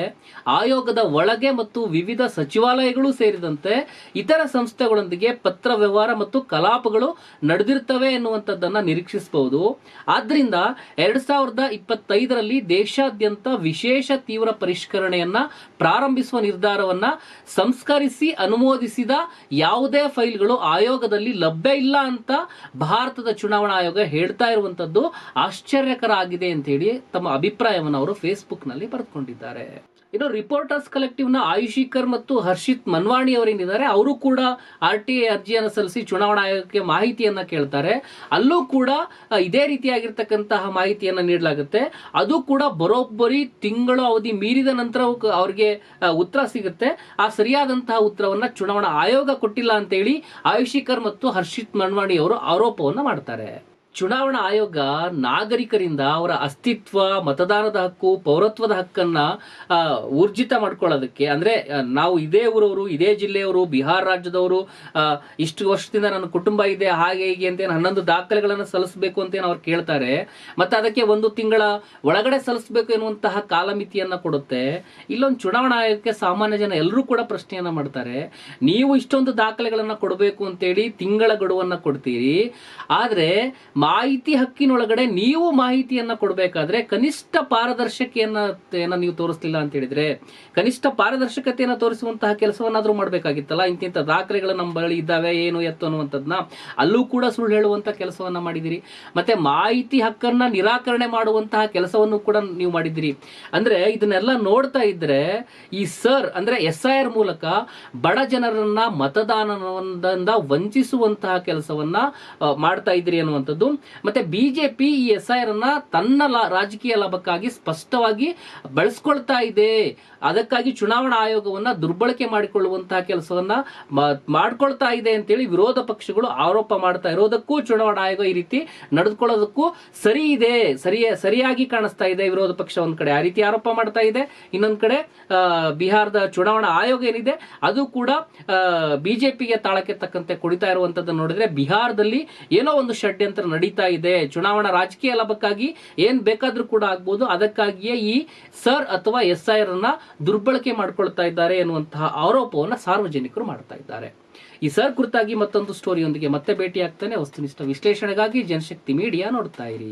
ಆಯೋಗದ ಒಳಗೆ ಮತ್ತು ವಿವಿಧ ಸಚಿವಾಲಯಗಳು ಸೇರಿದಂತೆ ಇತರ ಸಂಸ್ಥೆಗಳೊಂದಿಗೆ ಪತ್ರ ವ್ಯವಹಾರ ಮತ್ತು ಕಲಾಪಗಳು ನಡೆದಿರ್ತವೆ ಎನ್ನುವಂಥದ್ದನ್ನ ನಿರೀಕ್ಷಿಸಬಹುದು ಆದ್ರಿಂದ ಎರಡ್ ಸಾವಿರದ ಇಪ್ಪತ್ತೈದರಲ್ಲಿ ದೇಶಾದ್ಯಂತ ವಿಶೇಷ ತೀವ್ರ ಪರಿಷ್ಕರಣೆಯನ್ನ ಪ್ರಾರಂಭಿಸುವ ನಿರ್ಧಾರವನ್ನ ಸಂಸ್ಕರಿಸಿ ಅನುಮೋದಿಸಿದ ಯಾವುದೇ ಫೈಲ್ಗಳು ಆಯೋಗದಲ್ಲಿ ಲಭ್ಯ ಇಲ್ಲ ಅಂತ ಭಾರತದ ಚುನಾವಣಾ ಆಯೋಗ ಹೇಳ್ತಾ ಇರುವಂತದ್ದು ಆಶ್ಚರ್ಯಕರ ಆಗಿದೆ ಅಂತ ಹೇಳಿ ತಮ್ಮ ಅಭಿಪ್ರಾಯವನ್ನು ಅವರು ಫೇಸ್ಬುಕ್ನಲ್ಲಿ ಬರೆದುಕೊಂಡಿದ್ದಾರೆ. ಇನ್ನು ರಿಪೋರ್ಟರ್ಸ್ ಕಲೆಕ್ಟಿವ್ನ ಆಯುಷಿಕರ್ ಮತ್ತು ಹರ್ಷಿತ್ ಮನ್ವಾಣಿ ಅವರೇನಿದ್ದಾರೆ. ಅವರು ಕೂಡ ಆರ್ ಟಿ ಐ ಅರ್ಜಿಯನ್ನು ಸಲ್ಲಿಸಿ ಚುನಾವಣಾ ಆಯೋಗಕ್ಕೆ ಮಾಹಿತಿಯನ್ನು ಕೇಳ್ತಾರೆ. ಅಲ್ಲೂ ಕೂಡ ಇದೇ ರೀತಿಯಾಗಿರ್ತಕ್ಕಂತಹ ಮಾಹಿತಿಯನ್ನ ನೀಡಲಾಗುತ್ತೆ. ಅದು ಕೂಡ ಬರೋಬ್ಬರಿ ತಿಂಗಳು ಅವಧಿ ಮೀರಿದ ನಂತರ ಅವ್ರಿಗೆ ಉತ್ತರ ಸಿಗುತ್ತೆ. ಆ ಸರಿಯಾದಂತಹ ಉತ್ತರವನ್ನು ಚುನಾವಣಾ ಆಯೋಗ ಕೊಟ್ಟಿಲ್ಲ ಅಂತೇಳಿ ಆಯುಷಿಕರ್ ಮತ್ತು ಹರ್ಷಿತ್ ಮನ್ವಾಣಿ ಅವರು ಆರೋಪವನ್ನ ಮಾಡ್ತಾರೆ. ಚುನಾವಣಾ ಆಯೋಗ ನಾಗರಿಕರಿಂದ ಅವರ ಅಸ್ತಿತ್ವ, ಮತದಾನದ ಹಕ್ಕು, ಪೌರತ್ವದ ಹಕ್ಕನ್ನ ಊರ್ಜಿತ ಮಾಡ್ಕೊಳ್ಳೋದಕ್ಕೆ, ಅಂದ್ರೆ ನಾವು ಇದೇ ಊರವರು, ಇದೇ ಜಿಲ್ಲೆಯವರು, ಬಿಹಾರ ರಾಜ್ಯದವರು ಇಷ್ಟು ವರ್ಷದಿಂದ ನನ್ನ ಕುಟುಂಬ ಇದೆ, ಹಾಗೆ ಹೀಗೆ ಅಂತ ಏನ್ ಹನ್ನೊಂದು ದಾಖಲೆಗಳನ್ನು ಸಲ್ಲಿಸಬೇಕು ಅಂತ ಏನ್ ಅವ್ರು ಕೇಳ್ತಾರೆ. ಮತ್ತೆ ಅದಕ್ಕೆ ಒಂದು ತಿಂಗಳ ಒಳಗಡೆ ಸಲ್ಲಿಸಬೇಕು ಎನ್ನುವಂತಹ ಕಾಲಮಿತಿಯನ್ನ ಕೊಡುತ್ತೆ. ಇಲ್ಲೊಂದು ಚುನಾವಣಾ ಆಯೋಗಕ್ಕೆ ಸಾಮಾನ್ಯ ಜನ ಎಲ್ಲರೂ ಕೂಡ ಪ್ರಶ್ನೆಯನ್ನ ಮಾಡ್ತಾರೆ. ನೀವು ಇಷ್ಟೊಂದು ದಾಖಲೆಗಳನ್ನ ಕೊಡಬೇಕು ಅಂತೇಳಿ ತಿಂಗಳ ಗಡುವನ್ನ ಕೊಡ್ತೀರಿ. ಆದ್ರೆ ಮಾಹಿತಿ ಹಕ್ಕಿನೊಳಗಡೆ ನೀವು ಮಾಹಿತಿಯನ್ನ ಕೊಡಬೇಕಾದ್ರೆ ಕನಿಷ್ಠ ಪಾರದರ್ಶಕೆಯನ್ನ ಏನ ನೀವು ತೋರಿಸ್ಲಿಲ್ಲ ಅಂತ ಹೇಳಿದ್ರೆ, ಕನಿಷ್ಠ ಪಾರದರ್ಶಕತೆಯನ್ನ ತೋರಿಸುವಂತಹ ಕೆಲಸವನ್ನಾದ್ರೂ ಮಾಡಬೇಕಾಗಿತ್ತಲ್ಲ? ಇಂತಿಂತ ದಾಖಲೆಗಳು ನಮ್ಮ ಬಳಿ ಇದ್ದಾವೆ, ಏನು ಎತ್ತು ಅನ್ನುವಂಥದ್ದನ್ನ ಅಲ್ಲೂ ಕೂಡ ಸುಳ್ಳು ಹೇಳುವಂತ ಕೆಲಸವನ್ನ ಮಾಡಿದಿರಿ. ಮತ್ತೆ ಮಾಹಿತಿ ಹಕ್ಕನ್ನ ನಿರಾಕರಣೆ ಮಾಡುವಂತಹ ಕೆಲಸವನ್ನು ಕೂಡ ನೀವು ಮಾಡಿದಿರಿ. ಅಂದ್ರೆ ಇದನ್ನೆಲ್ಲ ನೋಡ್ತಾ ಇದ್ರೆ ಈ ಸರ್ ಅಂದ್ರೆ ಎಸ್ ಐ ಆರ್ ಮೂಲಕ ಬಡ ಜನರನ್ನ ಮತದಾನದಿಂದ ವಂಚಿಸುವಂತಹ ಕೆಲಸವನ್ನ ಮಾಡ್ತಾ ಇದ್ರಿ ಅನ್ನುವಂಥದ್ದು ಮತ್ತೆ ಬಿಜೆಪಿ ಈ ಎಸ್ ಐ ಅನ್ನ ತನ್ನ ರಾಜಕೀಯ ಲಾಭಕ್ಕಾಗಿ ಸ್ಪಷ್ಟವಾಗಿ ಬಳಸ್ಕೊಳ್ತಾ ಇದೆ. ಅದಕ್ಕಾಗಿ ಚುನಾವಣಾ ಆಯೋಗವನ್ನ ದುರ್ಬಳಕೆ ಮಾಡಿಕೊಳ್ಳುವಂತಹ ಕೆಲಸವನ್ನ ಮಾಡ್ಕೊಳ್ತಾ ಇದೆ ಅಂತೇಳಿ ವಿರೋಧ ಪಕ್ಷಗಳು ಆರೋಪ ಮಾಡ್ತಾ ಇರೋದಕ್ಕೂ ಚುನಾವಣಾ ಆಯೋಗ ಈ ರೀತಿ ನಡೆದುಕೊಳ್ಳೋದಕ್ಕೂ ಸರಿ ಇದೆ. ಸರಿಯ, ಸರಿಯಾಗಿ ಕಾಣಿಸ್ತಾ ಇದೆ ವಿರೋಧ ಪಕ್ಷ ಒಂದ್ ಕಡೆ. ಆ ರೀತಿ ಆರೋಪ ಮಾಡ್ತಾ ಇದೆ. ಇನ್ನೊಂದ್ ಕಡೆ ಬಿಹಾರದ ಚುನಾವಣಾ ಆಯೋಗ ಏನಿದೆ, ಅದು ಕೂಡ ಬಿಜೆಪಿಗೆ ತಾಳಕ್ಕೆ ತಕ್ಕಂತೆ ಕುಡಿತಾ ಇರುವಂತದ್ದು ನೋಡಿದ್ರೆ ಬಿಹಾರದಲ್ಲಿ ಏನೋ ಒಂದು ಷಡ್ಯಂತ್ರ ನಡೀತಾ ಇದೆ. ಚುನಾವಣಾ ರಾಜಕೀಯ ಲಾಭಕ್ಕಾಗಿ ಏನ್ ಬೇಕಾದ್ರೂ ಕೂಡ ಆಗ್ಬೋದು. ಅದಕ್ಕಾಗಿಯೇ ಈ ಸರ್ ಅಥವಾ ಎಸ್ ಐ ಅನ್ನ ದುರ್ಬಳಕೆ ಮಾಡ್ಕೊಳ್ತಾ ಇದ್ದಾರೆ ಎನ್ನುವಂತಹ ಆರೋಪವನ್ನ ಸಾರ್ವಜನಿಕರು ಮಾಡ್ತಾ ಇದ್ದಾರೆ. ಈ ಸರ್ ಕುರಿತಾಗಿ ಮತ್ತೊಂದು ಸ್ಟೋರಿಯೊಂದಿಗೆ ಮತ್ತೆ ಭೇಟಿ ಆಗ್ತಾನೆ ವಸ್ತುನಿಷ್ಠ ವಿಶ್ಲೇಷಣೆಗಾಗಿ ಜನಶಕ್ತಿ ಮೀಡಿಯಾ ನೋಡ್ತಾ ಇರಿ.